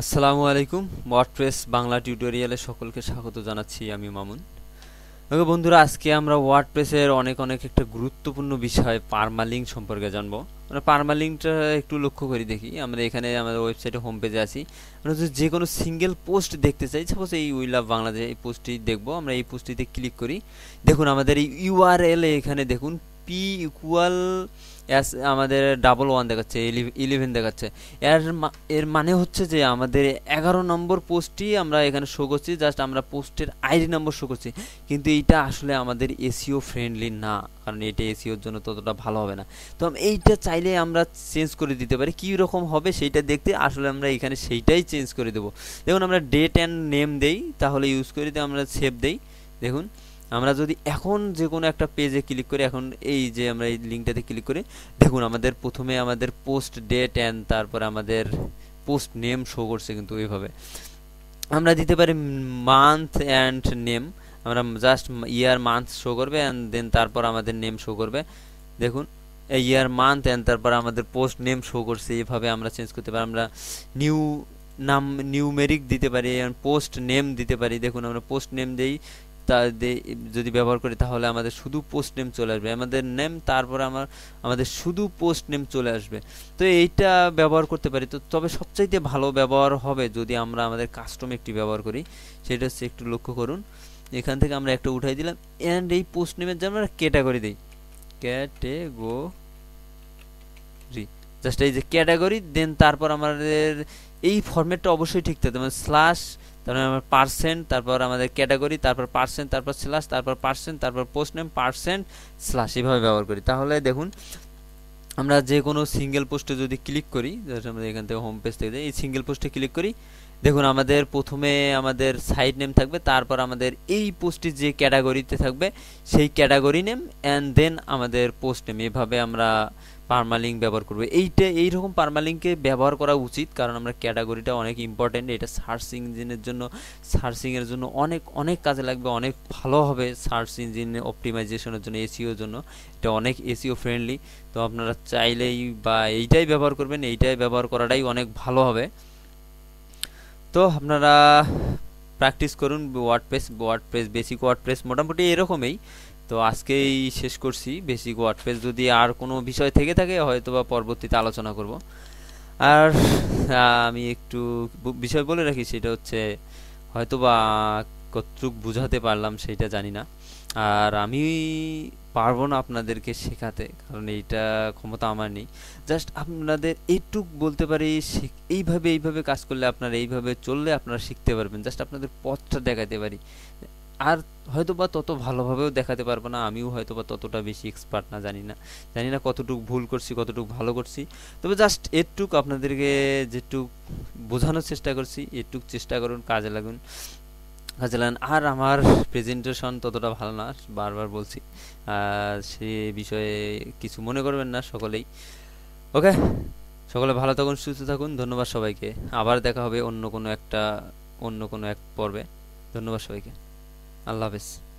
আসসালামু আলাইকুম ওয়ার্ডপ্রেস বাংলা টিউটোরিয়ালে সকলকে স্বাগত জানাচ্ছি আমি মামুন। ওকে বন্ধুরা, আজকে আমরা ওয়ার্ডপ্রেসের অনেক অনেক একটা গুরুত্বপূর্ণ বিষয় পারমালিঙ্ক সম্পর্কে জানব। আমরা পারমালিঙ্কটা একটু লক্ষ্য করি দেখি। আমরা এখানে আমাদের ওয়েবসাইটে হোম পেজে আছি। আমরা যদি যে কোনো সিঙ্গেল পোস্ট দেখতে চাই। সাপোজ এই উই লাভ বাংলাদেশ এই পোস্টটি দেখব। আমরা এই পোস্টটিতে ক্লিক করি। দেখুন, আমাদের এই ইউআরএল এখানে দেখুন পি ইকুয়াল অ্যাস আমাদের ডাবল ওয়ান দেখাচ্ছে ইলেভেন দেখাচ্ছে। এর এর মানে হচ্ছে যে আমাদের এগারো নম্বর পোস্টটি আমরা এখানে শো করছি জাস্ট আমরা পোস্টের আইডি নম্বর শো করছি। কিন্তু এইটা আসলে আমাদের এসিও ফ্রেন্ডলি না, কারণ এটা এসিওর জন্য ততটা ভালো হবে না। তো এইটা চাইলে আমরা চেঞ্জ করে দিতে পারি, কী রকম হবে সেইটা দেখতে আসলে আমরা এখানে সেইটাই চেঞ্জ করে দেবো। দেখুন আমরা ডেট অ্যান্ড নেম দেই, তাহলে ইউজ করে দিয়ে আমরা সেভ দেই। দেখুন। আমরা যদি এখন যে কোনো একটা পেজে ক্লিক করি, এখন এই যে আমরা এই লিঙ্কটাতে ক্লিক করি, দেখুন আমাদের প্রথমে আমাদের পোস্ট ডেট অ্যান্ড তারপর আমাদের পোস্ট নেম শো করছে কিন্তু এইভাবে আমরা দিতে পারি মান্থ অ্যান্ড নেম আমরা জাস্ট ইয়ার মান্থ শো করবে অ্যান্ড দেন তারপর আমাদের নেম শো করবে। দেখুন, এই ইয়ার মান্থ অ্যান্ড তারপর আমাদের পোস্ট নেম শো করছে, এইভাবে আমরা চেঞ্জ করতে পারি। আমরা নিউ নাম নিউমেরিক দিতে পারি পোস্ট নেম দিতে পারি। দেখুন আমরা পোস্ট নেম দেই তা যদি ব্যবহার করি তাহলে আমাদের শুধু পোস্ট নেম চলে আসবে। আমাদের নেম তারপর আমার, আমাদের শুধু পোস্ট নেম চলে আসবে। তো এইটা ব্যবহার করতে পারি। তো তবে সবচাইতে ভালো ব্যবহার হবে যদি আমরা আমাদের কাস্টম একটি ব্যবহার করি, সেটা হচ্ছে একটু লক্ষ্য করুন। এখান থেকে আমরা একটা উঠাই দিলাম অ্যান্ড এই পোস্ট নেমের জন্য আমরা ক্যাটাগরি দিই। ক্যাটেগরি জাস্ট এই যে ক্যাটাগরি দেন তারপর আমাদের, এই ফরম্যাটটা অবশ্যই ঠিক থাকতে মানে স্ল্যাশ তারপর আমার পার্সেন্ট তারপর আমাদের ক্যাটাগরি তারপর পার্সেন্ট তারপর স্ল্যাশ তারপর পার্সেন্ট তারপর পোস্ট নেম পার্সেন্ট স্ল্যাশ এইভাবে ব্যবহার করি। তাহলে দেখুন, আমরা যে কোনো সিঙ্গেল পোস্টে যদি ক্লিক করি আমরা এখান থেকে হোম পেজ থেকে এই সিঙ্গেল পোস্টে ক্লিক করি দেখুন, আমাদের প্রথমে আমাদের সাইড নেম থাকবে, তারপর আমাদের এই পোস্টটি যে ক্যাটাগরিতে থাকবে, সেই ক্যাটাগরি নেম অ্যান্ড দেন আমাদের পোস্ট নেম এভাবে আমরা পারমালিঙ্ক ব্যবহার করব। এইটা, এইরকম পারমালিঙ্ককে ব্যবহার করা উচিত, কারণ আমরা ক্যাটাগরিটা অনেক ইম্পর্টেন্ট এটা সার্চ ইঞ্জিনের জন্য সার্চিংয়ের জন্য অনেক অনেক কাজে লাগবে, অনেক ভালো হবে সার্চ ইঞ্জিন অপটিমাইজেশনের জন্য এসিওর জন্য। এটা অনেক এসিও ফ্রেন্ডলি তো আপনারা চাইলেই বা এইটাই ব্যবহার করবেন, এইটাই ব্যবহার করাটাই অনেক ভালো হবে। তো আপনারা প্র্যাকটিস করুন ওয়ার্ডপ্রেস ওয়ার্ডপ্রেস বেসিক ওয়ার্ডপ্রেস মোটামুটি এরকমই। তো আজকেই শেষ করছি বেসিক ওয়ার্ডপ্রেস যদি আর কোনো বিষয় থেকে থাকে হয়তো বা পরবর্তীতে আলোচনা করব। আর আমি একটু বিষয় বলে রাখি, সেটা হচ্ছে হয়তো বা কতটুক বুঝাতে পারলাম সেইটা জানি না। আর আমি পারব না আপনাদেরকে শেখাতে, কারণ এইটা ক্ষমতা আমার নেই। জাস্ট আপনাদের এইটুক বলতে পারি এইভাবে এইভাবে কাজ করলে আপনারা এইভাবে চললে আপনারা শিখতে পারবেন। জাস্ট আপনাদের পথটা দেখাতে পারি। আর হয়তো বা তত ভালোভাবেও দেখাতে পারব না, আমিও হয়তো বা ততটা বেশি এক্সপার্ট না, জানি না। জানি না কতটুকু ভুল করছি, কতটুকু ভালো করছি। তবে জাস্ট এরটুক আপনাদেরকে যেটুক বোঝানোর চেষ্টা করছি, এটুক চেষ্টা করুন, কাজে লাগুন। কাজে আর আমার প্রেজেন্টেশন ততটা ভালো না, বারবার বলছি। সে বিষয়ে কিছু মনে করবেন না সকলেই। ওকে? সকলে ভালো থাকুন, সুস্থ থাকুন। ধন্যবাদ সবাইকে। আবার দেখা হবে অন্য কোনো একটা, অন্য কোনো এক পর্বে। ধন্যবাদ সবাইকে। আল্লাহ হাফেজ।